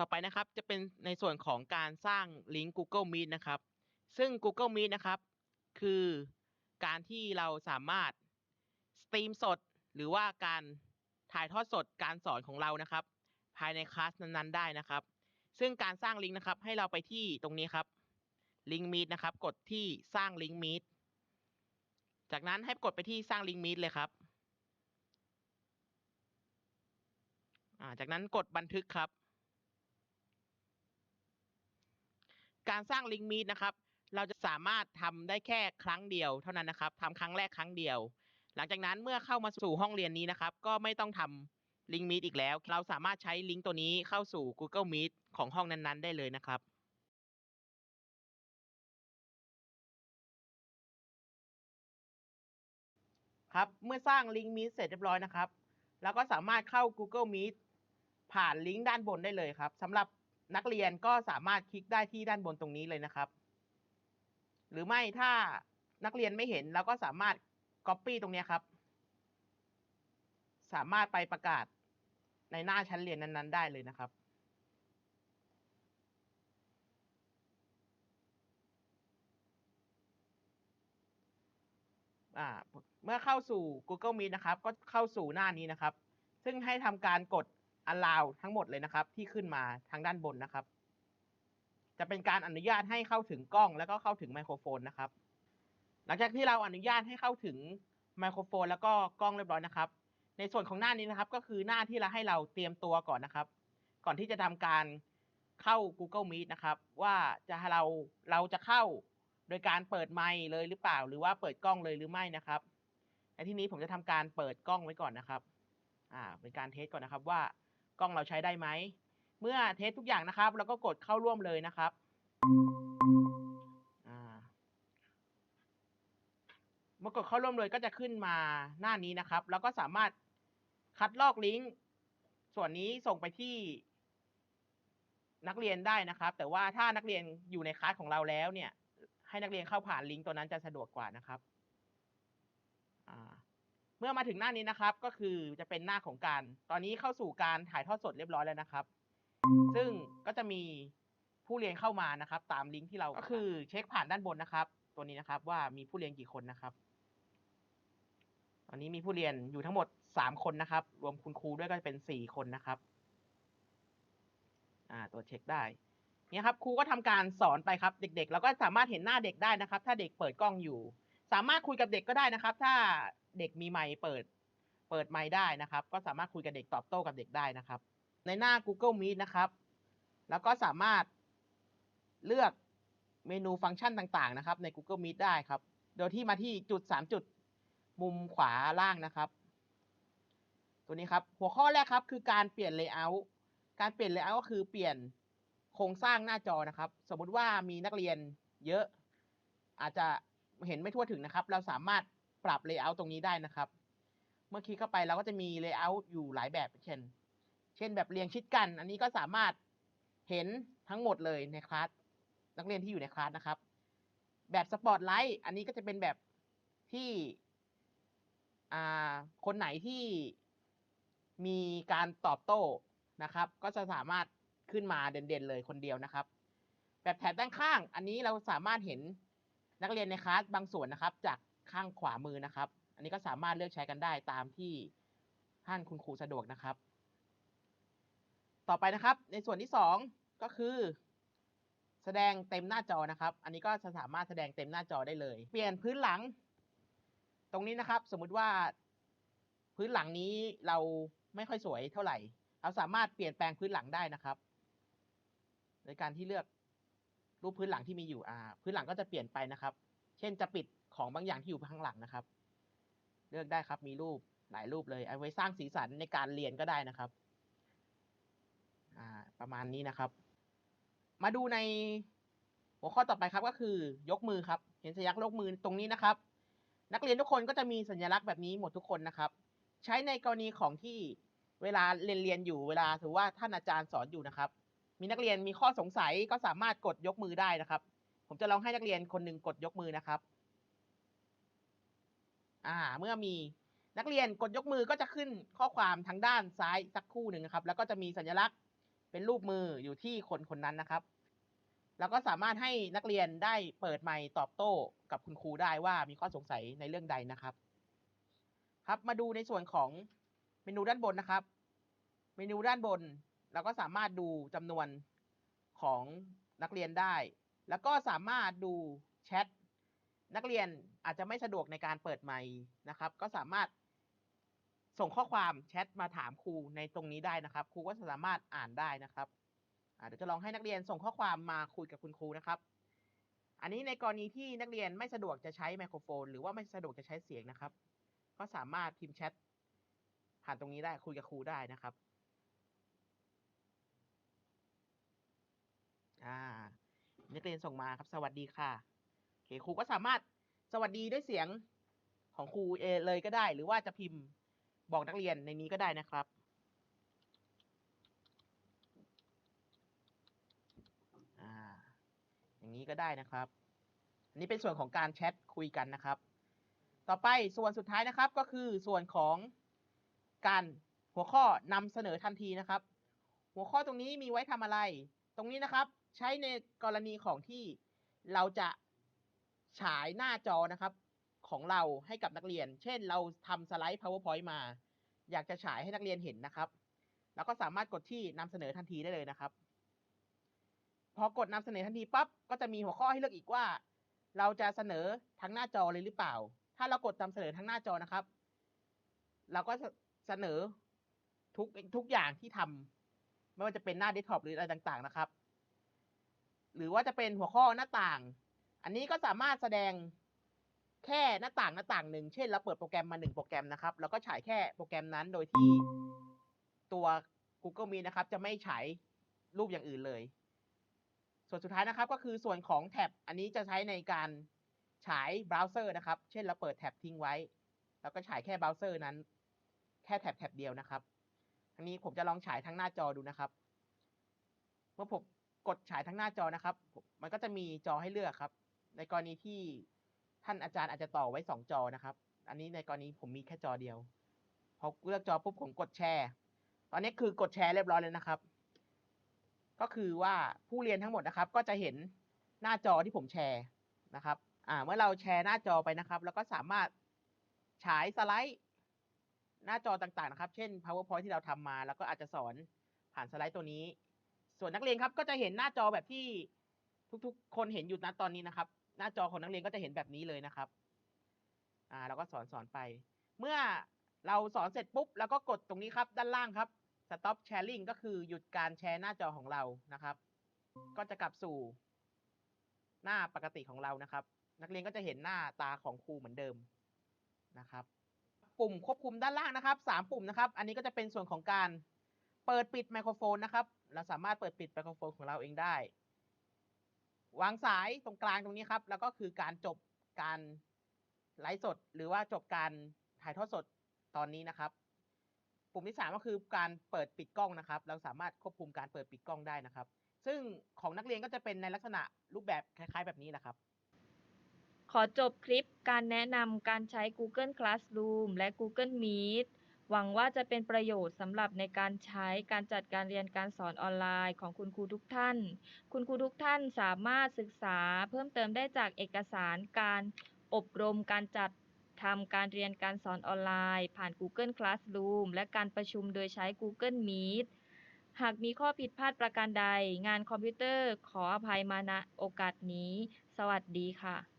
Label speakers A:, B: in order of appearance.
A: ต่อไปนะครับจะเป็นในส่วนของการสร้างลิงก์ Google Meet นะครับ ซึ่ง Google Meet นะครับ คือการที่เราสามารถสตรีมสด หรือว่าการถ่ายทอดสดการสอนของเรานะครับ ภายในคลาสนั้นๆได้นะครับ ซึ่งการสร้างลิงก์นะครับให้เราไปที่ตรงนี้ครับลิงก์มีดนะครับ กดที่สร้างลิงก์มีดจากนั้นให้กดไปที่สร้างลิงก์มีดเลยครับอ่าจากนั้นกดบันทึกครับ การสร้างลิงก์มีดนะครับ เราจะสามารถทำได้แค่ครั้งเดียวเท่านั้นนะครับทำครั้งแรกครั้งเดียว หลังจากนั้นเมื่อเข้ามาสู่ห้องเรียนนี้นะครับ ก็ไม่ต้องทำลิงก์มีดอีกแล้ว เราสามารถใช้ลิงก์ตัวนี้เข้าสู่ Google Meet ของห้องนั้นๆ ได้เลยนะครับครับ เมื่อสร้างลิงก์มีดเสร็จเรียบร้อยนะครับเราก็สามารถเข้า Google Meet ผ่านลิงก์ด้านบนได้เลยครับสำหรับ นักเรียนก็สามารถคลิกได้ที่ด้านบนตรงนี้เลยนะครับ หรือไม่ถ้านักเรียนไม่เห็นเราก็สามารถ Copy ตรงนี้ครับ สามารถไปประกาศในหน้าชั้นเรียนนั้น ๆ ได้เลยนะครับเมื่อเข้าสู่ Google Meet นะครับ ก็เข้าสู่หน้านี้นะครับ ซึ่งให้ทำการกด allow ทั้งหมดเลยนะครับ ที่ขึ้นมาทางด้านบนนะครับ จะเป็นการอนุญาตให้เข้าถึงกล้องแล้วก็เข้าถึงไมโครโฟนนะครับ หลังจากที่เราอนุญาตให้เข้าถึงไมโครโฟน แล้วก็กล้องเรียบร้อยนะครับ ในส่วนของหน้านี้นะครับ ก็คือหน้าที่เราให้เราเตรียมตัวก่อนนะครับ ก่อนที่จะทำการเข้า Google Meet นะครับ ว่าจะเราเราจะเข้าโดยการเปิดไมค์เลยหรือเปล่า หรือว่าเปิดกล้องเลยหรือไม่นะครับในที่นี้ผมจะทำการเปิดกล้องไว้ก่อนนะครับ อ่า เป็นการเทสก่อนนะครับว่า กล้องเราใช้ได้ไหม เมื่อเทสทุกอย่างนะครับเราก็กดเข้าร่วมเลยนะครับเมื่อกดเข้าร่วมเลยก็จะขึ้นมาหน้านี้นะครับ แล้วก็สามารถคัดลอกลิงก์ส่วนนี้ส่งไปที่นักเรียนได้นะครับ แต่ว่าถ้านักเรียนอยู่ในคลาสของเราแล้วเนี่ย ให้นักเรียนเข้าผ่านลิงก์ตัวนั้นจะสะดวกกว่านะครับ อ่า เมื่อมาถึงหน้านี้นะครับ ก็คือจะเป็นหน้าของการ ตอนนี้เข้าสู่การถ่ายทอดสดเรียบร้อยแล้วนะครับ ซึ่งก็จะมีผู้เรียนเข้ามานะครับ ตามลิงก์ที่เราก็คือเช็คผ่านด้านบนนะครับ ตัวนี้นะครับว่ามีผู้เรียนกี่คนนะครับตอนนี้มีผู้เรียนอยู่ทั้งหมดสามคนนะครับ รวมคุณครูด้วยก็จะเป็นสี่คนนะครับ อ่าตัวเช็คได้เนี่ยครับครูก็ทำการสอนไปครับ เด็กๆเราก็สามารถเห็นหน้าเด็กได้นะครับ ถ้าเด็กเปิดกล้องอยู่ สามารถคุยกับเด็กก็ได้นะครับ ถ้าเด็กมีไมค์เปิด เปิดไมค์ได้นะครับ ก็สามารถคุยกับเด็กตอบโต้กับเด็กได้นะครับ ในหน้า Google Meet นะครับ แล้วก็สามารถเลือกเมนูฟังก์ชันต่างๆ นะครับ ใน Google Meet ได้ครับ โดยที่มาที่จุดสามจุดมุมขวาล่างนะครับ ตัวนี้ครับ หัวข้อแรกครับ คือการเปลี่ยน Layout การเปลี่ยน Layout ก็คือเปลี่ยนโครงสร้างหน้าจอนะครับ สมมุติว่ามีนักเรียนเยอะ อาจจะ เห็นไม่ทั่วถึงนะครับ เราสามารถปรับ Layout ตรงนี้ได้นะครับ เมื่อคลิกเข้าไปเราก็จะมี Layout อยู่หลายแบบ เช่น เช่นแบบเรียงชิดกัน อันนี้ก็สามารถเห็นทั้งหมดเลยในคลาสนักเรียนที่อยู่ในคลาสนะครับ แบบสปอตไลท์อันนี้ก็จะเป็นแบบที่อ่าคนไหนที่มีการตอบโต้นะครับ ก็จะสามารถขึ้นมาเด่นๆเลยคนเดียวนะครับ แบบแถบด้านข้าง อันนี้เราสามารถเห็น นักเรียนในคลาสบางส่วนนะครับ จากข้างขวามือนะครับ อันนี้ก็สามารถเลือกใช้กันได้ตามที่ท่านคุณครูสะดวกนะครับ ต่อไปนะครับ ในส่วนที่สองก็คือ แสดงเต็มหน้าจอนะครับ อันนี้ก็จะสามารถแสดงเต็มหน้าจอได้เลย เปลี่ยนพื้นหลัง ตรงนี้นะครับ สมมุติว่าพื้นหลังนี้เราไม่ค่อยสวยเท่าไหร่ เราสามารถเปลี่ยนแปลงพื้นหลังได้นะครับ โดยการที่เลือก รูปพื้นหลังที่มีอยู่อ่า พื้นหลังก็จะเปลี่ยนไปนะครับ เช่นจะปิดของบางอย่างที่อยู่ข้างหลังนะครับ เลือกได้ครับมีรูปหลายรูปเลยเอาไว้สร้างสีสันในการเรียนก็ได้นะครับอ่าประมาณนี้นะครับ มาดูในหัวข้อต่อไปครับก็คือยกมือครับ เห็นสัญลักษณ์ยกมือตรงนี้นะครับ นักเรียนทุกคนก็จะมีสัญลักษณ์แบบนี้หมดทุกคนนะครับ ใช้ในกรณีของที่เวลาเรียนเรียนอยู่เวลาถือว่าท่านอาจารย์สอนอยู่นะครับ มีนักเรียนมีข้อสงสัยก็สามารถกดยกมือได้นะครับ ผมจะลองให้นักเรียนคนหนึ่งกดยกมือนะครับอ่าเมื่อมีนักเรียนกดยกมือก็จะขึ้นข้อความทางด้านซ้ายสักคู่หนึ่งนะครับ แล้วก็จะมีสัญลักษณ์เป็นรูปมืออยู่ที่คนคนนั้นนะครับ แล้วก็สามารถให้นักเรียนได้เปิดไมค์ตอบโต้กับคุณครูได้ว่ามีข้อสงสัยในเรื่องใดนะครับ ครับมาดูในส่วนของเมนูด้านบนนะครับ เมนูด้านบน เราก็สามารถดูจำนวนของนักเรียนได้ แล้วก็สามารถดูแชทนักเรียนอาจจะไม่สะดวกในการเปิดไมค์นะครับ ก็สามารถส่งข้อความแชทมาถามครูในตรงนี้ได้นะครับ ครูก็สามารถอ่านได้นะครับเดี๋ยวจะลองให้นักเรียนส่งข้อความมาคุยกับคุณครูนะครับ อันนี้ในกรณีที่นักเรียนไม่สะดวกจะใช้ไมโครโฟน หรือว่าไม่สะดวกจะใช้เสียงนะครับ ก็สามารถพิมพ์แชทผ่านตรงนี้ได้คุยกับครูได้นะครับ อ่านักเรียนส่งมาครับ สวัสดีค่ะโอเคครูก็สามารถสวัสดีด้วยเสียงของครูเอเลยก็ได้ หรือว่าจะพิมพ์บอกนักเรียนในนี้ก็ได้นะครับอ่าอย่างนี้ก็ได้นะครับ อันนี้เป็นส่วนของการแชทคุยกันนะครับ ต่อไปส่วนสุดท้ายนะครับก็คือส่วนของการหัวข้อนำเสนอทันทีนะครับ หัวข้อตรงนี้มีไว้ทำอะไร ตรงนี้นะครับ ใช้ในกรณีของที่เราจะฉายหน้าจอนะครับ ของเราให้กับนักเรียน เช่นเราทำสไลด์ powerpoint มา อยากจะฉายให้นักเรียนเห็นนะครับ แล้วก็สามารถกดที่นำเสนอทันทีได้เลยนะครับ พอกดนำเสนอทันทีปั๊บก็จะมีหัวข้อให้เลือกอีกว่า เราจะเสนอทั้งหน้าจอเลยหรือเปล่า ถ้าเรากดนำเสนอทั้งหน้าจอนะครับ เราก็เสนอทุกทุกอย่างที่ทำไม่ว่าจะเป็นหน้าเดสก์ท็อปหรืออะไรต่าง ๆ นะครับ หรือว่าจะเป็นหัวข้อหน้าต่าง อันนี้ก็สามารถแสดงแค่หน้าต่างหน้าต่างหนึ่ง เช่นเราเปิดโปรแกรมมาหนึ่งโปรแกรมนะครับ แล้วก็ฉายแค่โปรแกรมนั้นโดยที่ตัว Google Meet นะครับ จะไม่ฉายรูปอย่างอื่นเลย ส่วนสุดท้ายนะครับก็คือส่วนของแท็บ อันนี้จะใช้ในการฉายเบราว์เซอร์นะครับ เช่นเราเปิดแท็บทิ้งไว้ แล้วก็ฉายแค่เบราว์เซอร์นั้น แค่แท็บแท็บเดียวนะครับ อันนี้ผมจะลองฉายทั้งหน้าจอดูนะครับ เมื่อผม กดฉายทั้งหน้าจอนะครับ มันก็จะมีจอให้เลือกครับ ในกรณีที่ท่านอาจารย์อาจจะต่อไว้สองจอนะครับ อันนี้ในกรณีผมมีแค่จอเดียว พอเลือกจอปุ๊บผมกดแชร์ ตอนนี้คือกดแชร์เรียบร้อยเลยนะครับ ก็คือว่าผู้เรียนทั้งหมดนะครับ ก็จะเห็นหน้าจอที่ผมแชร์นะครับ อ่า เมื่อเราแชร์หน้าจอไปนะครับ แล้วก็สามารถฉายสไลด์หน้าจอต่างๆนะครับ เช่น powerpoint ที่เราทำมา แล้วก็อาจจะสอนผ่านสไลด์ตัวนี้ ส่วนนักเรียนครับก็จะเห็นหน้าจอแบบที่ทุกๆ คนเห็นอยู่ณตอนนี้นะครับ หน้าจอของนักเรียนก็จะเห็นแบบนี้เลยนะครับอ่าเราก็สอนสอนไป เมื่อเราสอนเสร็จปุ๊บแล้วก็กดตรงนี้ครับ ด้านล่างครับ stop sharing ก็คือหยุดการแชร์หน้าจอของเรานะครับ ก็จะกลับสู่ หน้าปกติของเรานะครับ นักเรียนก็จะเห็นหน้าตาของครูเหมือนเดิมนะครับ ปุ่มควบคุมด้านล่างนะครับสามปุ่มนะครับ อันนี้ก็จะเป็นส่วนของการ เปิดปิดไมโครโฟนนะครับ เราสามารถเปิดปิดไมโครโฟนของเราเองได้ วางสายตรงกลางตรงนี้ครับ แล้วก็คือการจบการไลฟ์สด หรือว่าจบการถ่ายทอดสดตอนนี้นะครับ ปุ่มที่สามก็คือการเปิดปิดกล้องนะครับ เราสามารถควบคุมการเปิดปิดกล้องได้นะครับ ซึ่งของนักเรียนก็จะเป็นในลักษณะรูปแบบคล้าย ๆ แบบนี้แหละครับ
B: ขอจบคลิปการแนะนำการใช้ Google Classroom และ Google Meet หวังว่าจะเป็นประโยชน์สำหรับในการใช้การจัดการเรียนการสอนออนไลน์ของคุณครูทุกท่าน คุณครูทุกท่านสามารถศึกษาเพิ่มเติมได้จากเอกสารการอบรมการจัดทำการเรียนการสอนออนไลน์ ผ่าน Google Classroom และการประชุมโดยใช้ Google Meet หากมีข้อผิดพลาดประการใด งานคอมพิวเตอร์ขออภัยมาณโอกาสนี้ สวัสดีค่ะ